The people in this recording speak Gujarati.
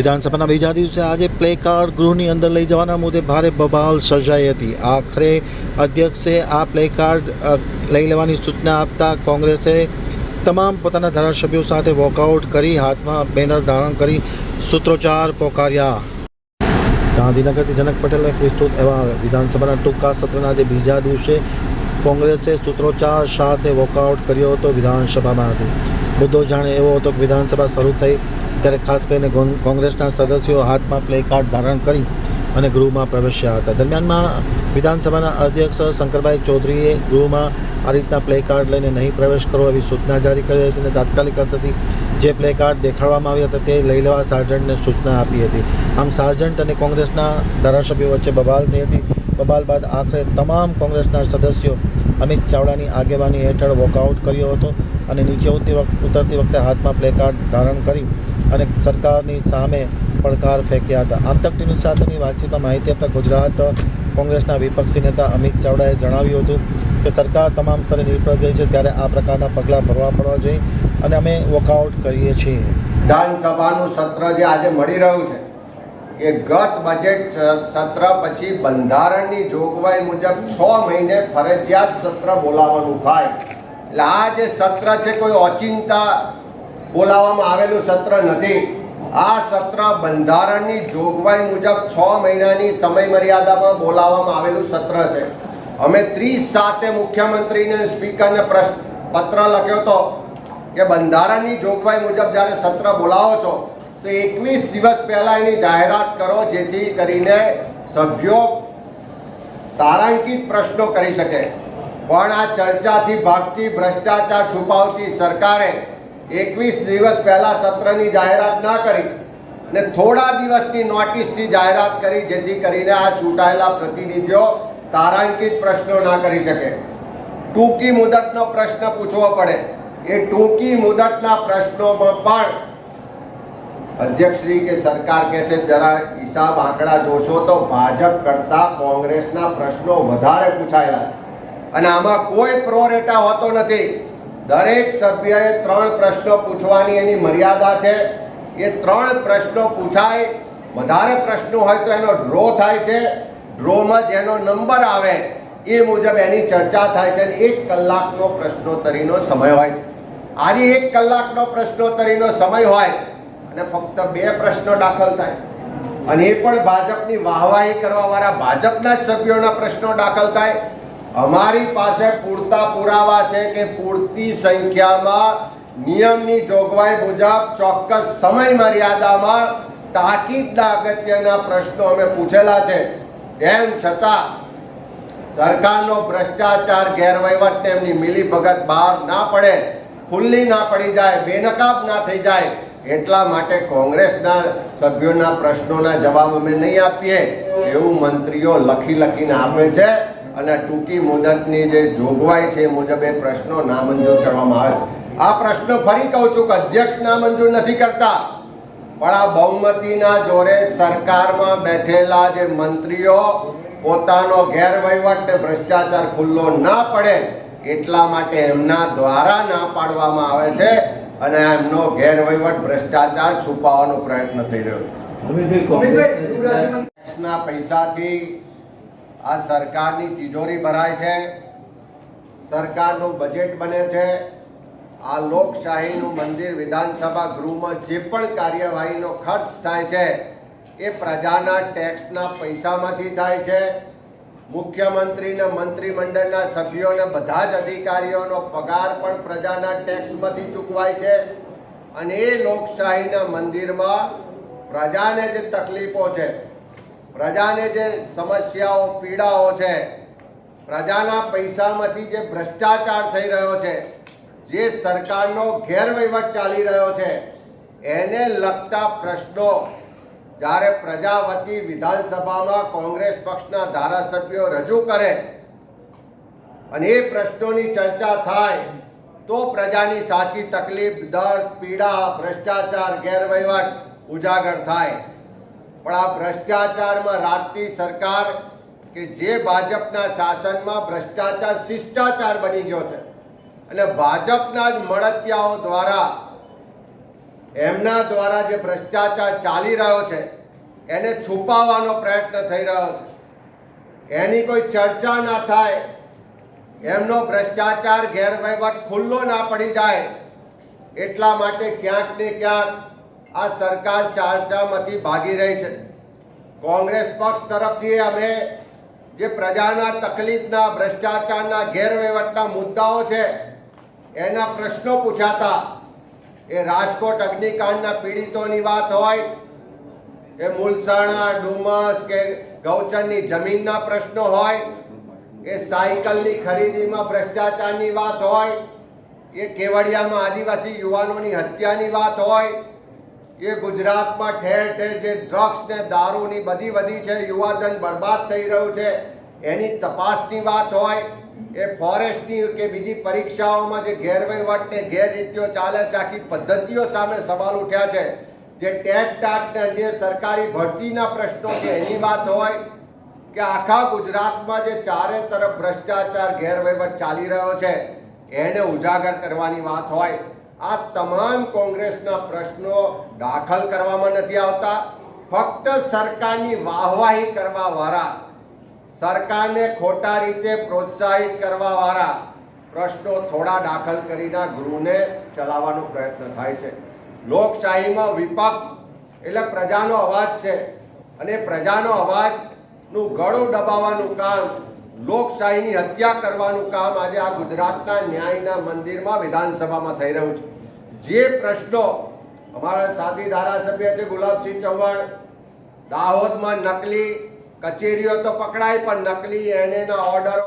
વિધાનસભાના બીજા દિવસે આજે પ્લે કાર્ડ ગૃહની અંદર લઈ જવાના મુદ્દે ભારે બબાલ સર્જાઈ હતી. આખરે અધ્યક્ષે આ પ્લે કાર્ડ લઈ લેવાની સૂચના આપતા કોંગ્રેસે તમામ પોતાના ધારાસભ્યો સાથે વોકઆઉટ કરી, હાથમાં બેનર ધારણ કરી સૂત્રોચ્ચાર પોકાર્યા. ગાંધીનગરથી જનક પટેલે વિસ્તૃત એવા વિધાનસભાના ટૂંકા સત્રના આજે બીજા દિવસે કોંગ્રેસે સૂત્રોચ્ચાર સાથે વોકઆઉટ કર્યો હતો વિધાનસભામાં હતી મુદ્દો જાણે એવો હતો કે વિધાનસભા શરૂ થઈ ત્યારે ખાસ કરીને કોંગ્રેસના સદસ્યો હાથમાં પ્લે કાર્ડ ધારણ કરી અને ગૃહમાં પ્રવેશ્યા હતા. દરમિયાનમાં વિધાનસભાના અધ્યક્ષ શંકરભાઈ ચૌધરીએ ગૃહમાં આ રીતના પ્લે કાર્ડ લઈને નહીં પ્રવેશ કરો એવી સૂચના જારી કરી હતી અને તાત્કાલિક અર્થથી જે પ્લે કાર્ડ દેખાડવામાં આવ્યા હતા તે લઈ લેવા સાર્જન્ટને સૂચના આપી હતી. આમ સાર્જન્ટ અને કોંગ્રેસના ધારાસભ્યો વચ્ચે બબાલ થઈ હતી. બબાલ બાદ આખરે તમામ કોંગ્રેસના સદસ્યો અમિત ચાવડાની આગેવાની હેઠળ વોકઆઉટ કર્યો હતો અને નીચે ઉતરતી વખતે હાથમાં પ્લે કાર્ડ ધારણ કરી અને સરકારની સામે પડકાર ફેંક્યા હતા. આંતક તક ટીવી સાથેની વાતચીતમાં માહિતી આપતા ગુજરાત કોંગ્રેસના વિપક્ષી નેતા અમિત ચાવડાએ જણાવ્યું હતું કે સરકાર તમામ સ્તરે નિષ્ફળ ગઈ છે, ત્યારે આ પ્રકારના પગલાં ભરવા પડવા જોઈએ અને અમે વોકઆઉટ કરીએ છીએ. વિધાનસભાનું સત્ર જે આજે મળી રહ્યું છે, એ ગત બજેટ સત્ર પછી બંધારણની જોગવાઈ મુજબ છ મહિને ફરજિયાત સત્ર બોલાવવાનું થાય. એટલે આ જે સત્ર છે, કોઈ ઓચિંતા બોલાવવામાં આવેલું સત્ર નથી. આ સત્ર બંધારણની જોગવાઈ મુજબ છ મહિનાની સમય મર્યાદામાં બોલાવવામાં આવેલું સત્ર છે. અમે ત્રીસ સાતે મુખ્યમંત્રીને સ્પીકરને પત્ર લખ્યો હતો કે બંધારણની જોગવાઈ મુજબ જ્યારે સત્ર બોલાવો છો, તો એકવીસ દિવસ પહેલા એની જાહેરાત કરો, જેથી કરીને સભ્યો તારાંકિત પ્રશ્નો કરી શકે. પણ આ ચર્ચાથી ભાગતી, ભ્રષ્ટાચાર છુપાવતી સરકારે એકવીસ દિવસ પહેલા સત્રની જાહેરાત ના કરી ને થોડા દિવસની નોટિસથી જાહેરાત કરી જેથી કરીને આ ચૂંટાયેલા પ્રતિનિધિઓ તારાંકિત પ્રશ્નો ના કરી શકે. ટૂંકી મુદતનો પ્રશ્ન પૂછવો પડે. એ ટૂંકી મુદતના પ્રશ્નોમાં પણ અધ્યક્ષશ્રી કે સરકાર કે છે, જરા હિસાબ આંકડા જોશો તો ભાજપ કરતા કોંગ્રેસના પ્રશ્નો વધારે પૂછાયેલા. અને આમાં કોઈ પ્રોરેટા હોતો નથી. દરેક સભ્યએ ત્રણ પ્રશ્નો પૂછવાની એની મર્યાદા છે. એ ત્રણ પ્રશ્નો પૂછાય, વધારે પ્રશ્નો હોય તો એનો ડ્રો થાય છે. ડ્રોમાં જેનો નંબર આવે, એ મુજબ એની ચર્ચા થાય છે અને એક કલાકનો પ્રશ્નોત્તરીનો સમય હોય છે. આજે એક કલાકનો પ્રશ્નોત્તરીનો સમય હોય અને ફક્ત બે પ્રશ્નો દાખલ થાય. અને એ પણ ભાજપની વાહવાહી કરવાવાળા ભાજપના જ સભ્યોના પ્રશ્નો દાખલ થાય. અમારી પાસે પૂરતા પુરાવા છે કે પૂરતી સંખ્યામાં નિયમની જોગવાઈ મુજબ ચોક્કસ સમય મર્યાદામાં તાકીદના અગત્યના પ્રશ્નો અમે પૂછેલા છે. તેમ છતાં સરકારનો ભ્રષ્ટાચાર ગેરવહીવટ તેમની મિલીભગત બહાર ના પડે, ખુલ્લી ના પડી જાય, બેનકાબ ના થઈ જાય એટલા માટે કોંગ્રેસના સભ્યોના પ્રશ્નોના જવાબ અમે નહીં આપીએ એવું મંત્રીઓ લખી લખીને આપે છે. અને ટૂંકી મુદતની જે જોગવાઈ છે એ મુજબ એ પ્રશ્નો નામંજૂર કરવામાં આવે છે. આ પ્રશ્ન ફરી કહું છું કે અધ્યક્ષ નામંજૂર નથી કરતા પણ આ બહુમતીના જોરે સરકારમાં બેઠેલા જે મંત્રીઓ પોતાનો ગેરવહીવટ ને ભ્રષ્ટાચાર ખુલ્લો ના પડે એટલા માટે એમના દ્વારા ના પાડવામાં આવે છે અને એમનો ગેરવહીવટ ભ્રષ્ટાચાર છુપાવવાનો પ્રયત્ન થઈ રહ્યો છે. પૈસાથી આ સરકારની તિજોરી ભરાય છે. સરકારનું બજેટ બને છે. આ લોકશાહીનું મંદિર વિધાનસભા ગૃહમાં જે પણ કાર્યવાહીનો ખર્ચ થાય છે, એ પ્રજાના ટેક્સના પૈસામાંથી થાય છે. મુખ્યમંત્રીને મંત્રીમંડળના સભ્યોને બધા જ અધિકારીઓનો પગાર પણ પ્રજાના ટેક્સમાંથી ચૂકવાય છે. અને એ લોકશાહીના મંદિરમાં પ્રજાને જે તકલીફો છે પ્રજાને જે સમસ્યાઓ, પીડાઓ છે, પ્રજાના પૈસામાંથી જે ભ્રષ્ટાચાર થઈ રહ્યો છે, જે સરકારનો ગેરવહીવટ ચાલી રહ્યો છે, એને લગતા પ્રશ્નો જ્યારે પ્રજા વતી વિધાનસભામાં કોંગ્રેસ પક્ષના ધારાસભ્યો રજૂ કરે અને એ પ્રશ્નોની ચર્ચા થાય, તો પ્રજાની સાચી તકલીફ, દર્દ, પીડા, ભ્રષ્ટાચાર, ગેરવહીવટ ઉજાગર થાય. પણ આ ભ્રષ્ટાચારમાં રાતની સરકાર કે જે ભાજપના શાસનમાં ભ્રષ્ટાચાર, શિષ્ટાચાર બની ગયો છે. અને ભાજપના જ મળતિયાઓ દ્વારા, એમના દ્વારા જે ભ્રષ્ટાચાર ચાલી રહ્યો છે, એને છુપાવવાનો પ્રયત્ન થઈ રહ્યો છે. એની કોઈ ચર્ચા ના થાય, એમનો ભ્રષ્ટાચાર ગેરવહીવટ ખુલ્લો ના પડી જાય, એટલા માટે ક્યાંક ને ક્યાંક આ સરકાર ચર્ચામાંથી ભાગી રહી છે. કોંગ્રેસ પક્ષ તરફથી અમે જે પ્રજાના તકલીફના, ભ્રષ્ટાચારના ગેરવહીવટના મુદ્દાઓ છે, એના પ્રશ્નો પૂછાતા, એ રાજકોટ અગ્નિકાંડના પીડિતોની વાત હોય, એ મુલસાણા, ડુમસ કે ગૌચરની જમીનના પ્રશ્નો હોય, એ સાયકલની ખરીદીમાં ભ્રષ્ટાચારની વાત હોય, એ કેવડિયામાં આદિવાસી યુવાનોની હત્યાની વાત હોય એ ગુજરાતમાં ઠેર ઠેર જે ડ્રગ્સ ને દારૂની બધી વધી છે, યુવાધન બરબાદ થઈ રહ્યું છે, એની તપાસની વાત હોય, એ ફોરેસ્ટની કે બીજી પરીક્ષાઓમાં જે ગેરવહીવટ ને ગેરરીતિઓ ચાલે છે, આખી પદ્ધતિઓ સામે સવાલ ઉઠ્યા છે. જે ટેટ ટાટ ને અન્ય સરકારી ભરતીના પ્રશ્નો છે એની વાત હોય કે આખા ગુજરાતમાં જે ચારે તરફ ભ્રષ્ટાચાર ગેરવહીવટ ચાલી રહ્યો છે, એને ઉજાગર કરવાની વાત હોય. આ તમામ કોંગ્રેસના પ્રશ્નો દાખલ કરવામાં નથી આવતા. ફક્ત સરકારની વાહવાહી કરવાવાળા, સરકારને ખોટા રીતે પ્રોત્સાહિત કરવાવાળા પ્રશ્નો થોડા દાખલ કરીને ગૃહને ચલાવવાનો પ્રયત્ન થાય છે. લોકશાહીમાં વિપક્ષ, એટલે પ્રજાનો અવાજ છે. અને પ્રજાનો અવાજનું ગળું દબાવવાનું કામ લોકશાહીની હત્યા કરવાનું કામ આજે આ ગુજરાતના ન્યાયના મંદિરમાં વિધાનસભામાં થઈ રહ્યું છે. જે પ્રશ્નો અમારા સાથી ધારાસભ્ય છે ગુલાબસિંહ ચૌહાણ, દાહોદમાં નકલી કચેરીઓ તો પકડાય, પણ નકલી એનેના ઓર્ડર